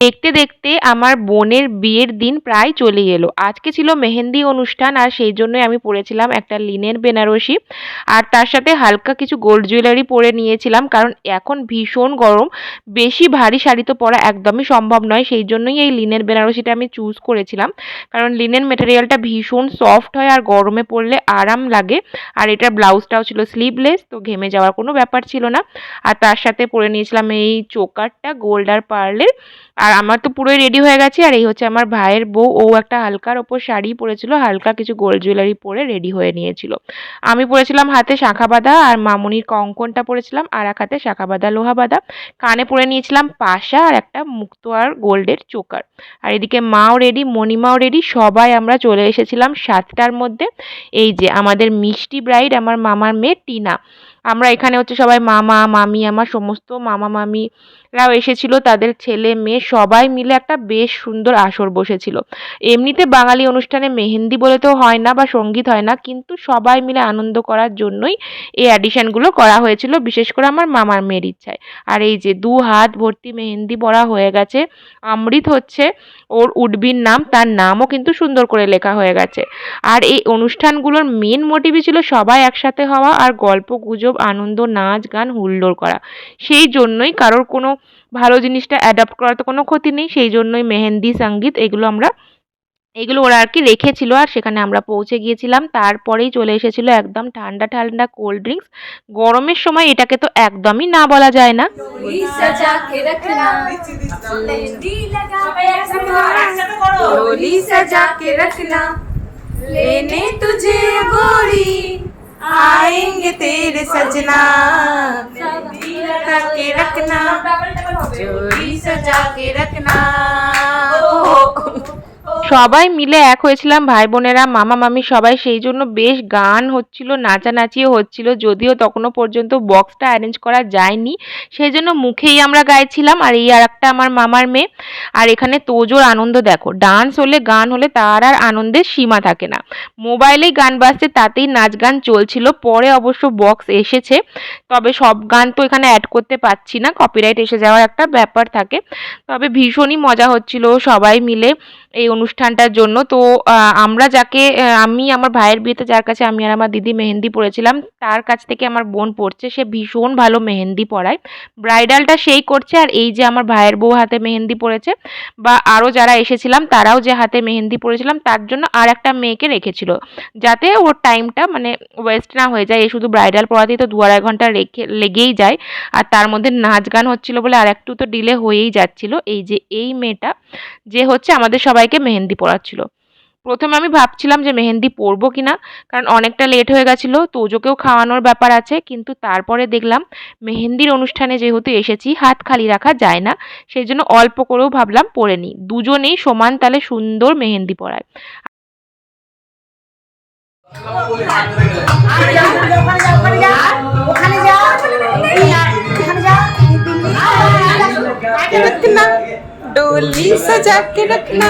দেখতে দেখতে আমার বোনের বিয়ের দিন প্রায় চলে এলো। আজকে ছিল মেহেন্দি অনুষ্ঠান আর সেই জন্যই আমি পরেছিলাম একটা লিনের বেনারসি। আর তার সাথে হালকা কিছু গোল্ড জুয়েলারি পরে নিয়েছিলাম কারণ এখন ভীষণ গরম। বেশি ভারী শাড়ি তো পরা একদমই সম্ভব নয়, সেই জন্যই এই লিনের বেনারসিটা আমি চুজ করেছিলাম। কারণ লিনের মেটেরিয়ালটা ভীষণ সফট হয় আর গরমে পরলে আরাম লাগে। আর এটার ব্লাউজটাও ছিল স্লিভলেস তো ঘেমে যাওয়ার কোনো ব্যাপার ছিল না। আর তার সাথে পরে নিয়েছিলাম এই চোকারটা গোল্ড আর পার্লের আর আমার তো পুরোই রেডি হয়ে গেছি, আর এই হচ্ছে আমার ভাইয়ের বউ। ও একটা হালকার ওপর শাড়ি পরেছিল, হালকা কিছু গোল্ড জুয়েলারি পরে রেডি হয়ে নিয়েছিল। আমি পরেছিলাম হাতে শাঁখা বাঁধা, আর মামুনির কঙ্কনটা পরেছিলাম আর এক হাতে শাঁখা বাঁধা, লোহা বাঁধা। কানে পরে নিয়েছিলাম পাশা আর একটা মুক্ত আর গোল্ডের চোকার। আর এদিকে মাও রেডি মণিমাও রেডি সবাই আমরা চলে এসেছিলাম সাতটার মধ্যে। এই যে আমাদের মিষ্টি ব্রাইড আমার মামার মেয়ে টিনা। আমরা এখানে হচ্ছে সবাই মামা, মামি, আমার সমস্ত মামা মামিরাও এসেছিল, তাদের ছেলে, মেয়ে, সবাই মিলে একটা বেশ সুন্দর আসর বসেছিল। এমনিতে বাঙালি অনুষ্ঠানে মেহেন্দি বলে তো হয় না বা সংগীত হয় না, কিন্তু সবাই মিলে আনন্দ করার জন্যই এই অ্যাডিশনগুলো করা হয়েছিল, বিশেষ করে আমার মামার মেয়ের ইচ্ছায়। আর এই যে দু হাত ভর্তি মেহেন্দি পরা হয়ে গেছে, অমৃত হচ্ছে, ওর উডবির নাম, তার নামও কিন্তু সুন্দর করে লেখা হয়ে গেছে। আর এই অনুষ্ঠানগুলোর মেন মোটিভই ছিল সবাই একসাথে হওয়া আর গল্প গুজব আনন্দ নাচ গান হুল্লোড় করা সেই জন্যই কারোর কোনো ভালো জিনিসটা অ্যাডাপ্ট করার তো কোনো ক্ষতি নেই সেই জন্যই মেহেন্দি সঙ্গীত এগুলো আমরা এগুলো ওরা আর কি রেখেছিল আর সেখানে আমরা পৌঁছে গিয়েছিলাম তারপরেই চলে এসেছিলো একদম ঠান্ডা ঠান্ডা কোল্ড ড্রিঙ্কস গরমের সময় এটাকে তো একদমই না বলা যায় না डोली सजा के रखना मेहंदी लगा के रखना डोली सजा के रखना लेने तुझे गोरी आएंगे तेरे सजना मेहंदी लगा के रखना डोली सजा के रखना সবাই মিলে এক হয়েছিলাম, ভাই বোনেরা, মামা মামি সবাই। সেই জন্য বেশ গান হচ্ছিল, নাচানাচিও হচ্ছিল, যদিও তখনও পর্যন্ত বক্সটা অ্যারেঞ্জ করা যায়নি। সেই জন্য মুখেই আমরা গাইছিলাম, আর এই আর একটা আমার মামার মেয়ে। আর এখানে তোজোর আনন্দ দেখো, ডান্স হলে, গান হলে তার আর আনন্দের সীমা থাকে না। মোবাইলেই গান বাজছে, তাতেই নাচ গান চলছিল, পরে অবশ্য বক্স এসেছে। তবে সব গান তো এখানে অ্যাড করতে পারছি না কপিরাইট এসে যাওয়ার একটা ব্যাপার থাকে। তবে ভীষণই মজা হচ্ছিল সবাই মিলে এই অনুষ্ঠানটার জন্য। তো আমরা যাকে আমি আমার ভাইয়ের বিয়েতে যার কাছে আমি আর আমার দিদি মেহেন্দি পরেছিলাম, তার কাছ থেকে আমার বোন পড়ছে সে ভীষণ ভালো মেহেন্দি পরায়। ব্রাইডালটা সেই করছে আর এই যে আমার ভাইয়ের বউ হাতে মেহেন্দি পরেছে বা আরও যারা এসেছিলাম তারাও যে হাতে মেহেন্দি পরেছিলাম তার জন্য আর একটা মেয়েকে রেখেছিল। যাতে ওর টাইমটা মানে ওয়েস্ট না হয়ে যায় এই শুধু ব্রাইডাল পড়াতেই তো দু আড়াই ঘণ্টা রেখে, লেগেই যায়। আর তার মধ্যে নাচ গান হচ্ছিল বলে আর একটু তো ডিলে হয়েই যাচ্ছিল। এই যে, এই মেয়েটা যে হচ্ছে আমাদের সবাইকে মেহেন্দি মেহেন্দি পড়াচ্ছিল প্রথমে আমি ভাবছিলাম যে মেহেন্দি পরবো কি না কারণ অনেকটা লেট হয়ে গেছিল তোজোকেও খাওয়ানোর ব্যাপার আছে, কিন্তু তারপরে দেখলাম মেহেন্দির অনুষ্ঠানে যেহেতু এসেছি, হাত খালি রাখা যায় না, সেই জন্য অল্প করেও ভাবলাম পরে নিই। দুজনেই সমান তালে সুন্দর মেহেন্দি পরায়। ওখানে डोली सजा के रखना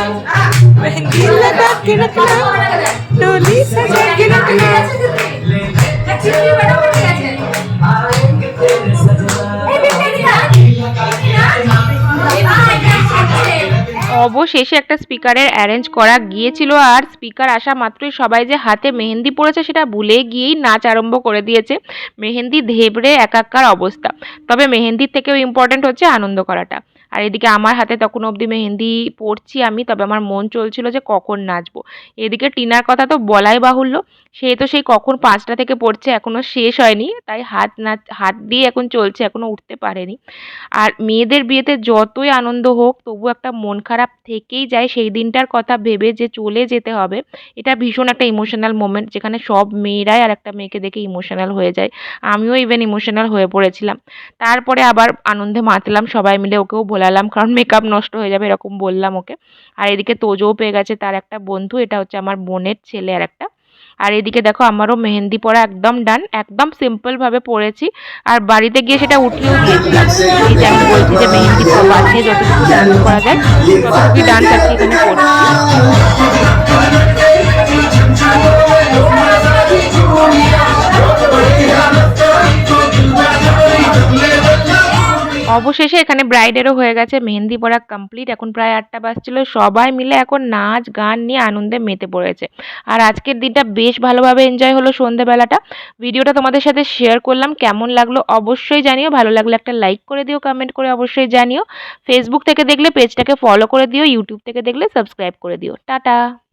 मेहंदी लगा के रखना डोली सजा के रखना অবশেষে একটা স্পিকারের অ্যারেঞ্জ করা গিয়েছিল আর স্পিকার আসা মাত্রই সবাই যে হাতে মেহেন্দি পড়েছে সেটা ভুলে গিয়েই নাচ আরম্ভ করে দিয়েছে মেহেন্দি ধেবড়ে একাকার অবস্থা তবে মেহেন্দির থেকেও ইম্পর্ট্যান্ট হচ্ছে আনন্দ করাটা আর এদিকে আমার হাতে তখন অবধি মেহেন্দি পড়ছি আমি, তবে আমার মন চলছিল যে কখন নাচবো। এদিকে টিনার কথা তো বলাই বাহুল্য, সে তো সেই কখন পাঁচটা থেকে পড়ছে এখনও শেষ হয়নি, তাই হাত নাচ হাত দিয়ে এখন চলছে এখনও উঠতে পারেনি। আর মেয়েদের বিয়েতে যতই আনন্দ হোক, তবু একটা মন খারাপ থেকেই যায় সেই দিনটার কথা ভেবে যে চলে যেতে হবে। এটা ভীষণ একটা ইমোশনাল মোমেন্ট যেখানে সব মেয়েরাই আর একটা মেয়েকে দেখে ইমোশনাল হয়ে যায়। আমিও ইভেন ইমোশনাল হয়ে পড়েছিলাম। তারপরে আবার আনন্দে মাতলাম, সবাই মিলে ওকেও ভোলালাম, কারণ মেকআপ নষ্ট হয়ে যাবে এরকম বললাম ওকে। আর এদিকে তোজোও পেয়ে গেছে তার একটা বন্ধু, এটা হচ্ছে আমার বোনের ছেলে আর একটা। আর এদিকে দেখো আমারও মেহেন্দি পরা একদম ডান একদম সিম্পলভাবে পরেছি। আর বাড়িতে গিয়ে সেটা উঠিয়েও দিয়েছিলাম এই যে আমি বলছি যে মেহেন্দি বাঁচিয়ে যতটুকু ডান্স করা যায় এখানে অবশেষে এখানে ব্রাইডেরও হয়ে গেছে, মেহেন্দি পরা কমপ্লিট এখন প্রায় আটটা বাজছিল। সবাই মিলে এখন নাচ, গান নিয়ে আনন্দে মেতে পড়েছে। আর আজকের দিনটা বেশ ভালোভাবে এনজয় হলো সন্ধেবেলাটা। ভিডিওটা তোমাদের সাথে শেয়ার করলাম, কেমন লাগল অবশ্যই জানিও। ভালো লাগলে একটা লাইক করে দিও কমেন্ট করে অবশ্যই জানিও। ফেসবুক থেকে দেখলে পেজটাকে ফলো করে দিও ইউটিউব থেকে দেখলে সাবস্ক্রাইব করে দিও। টাটা!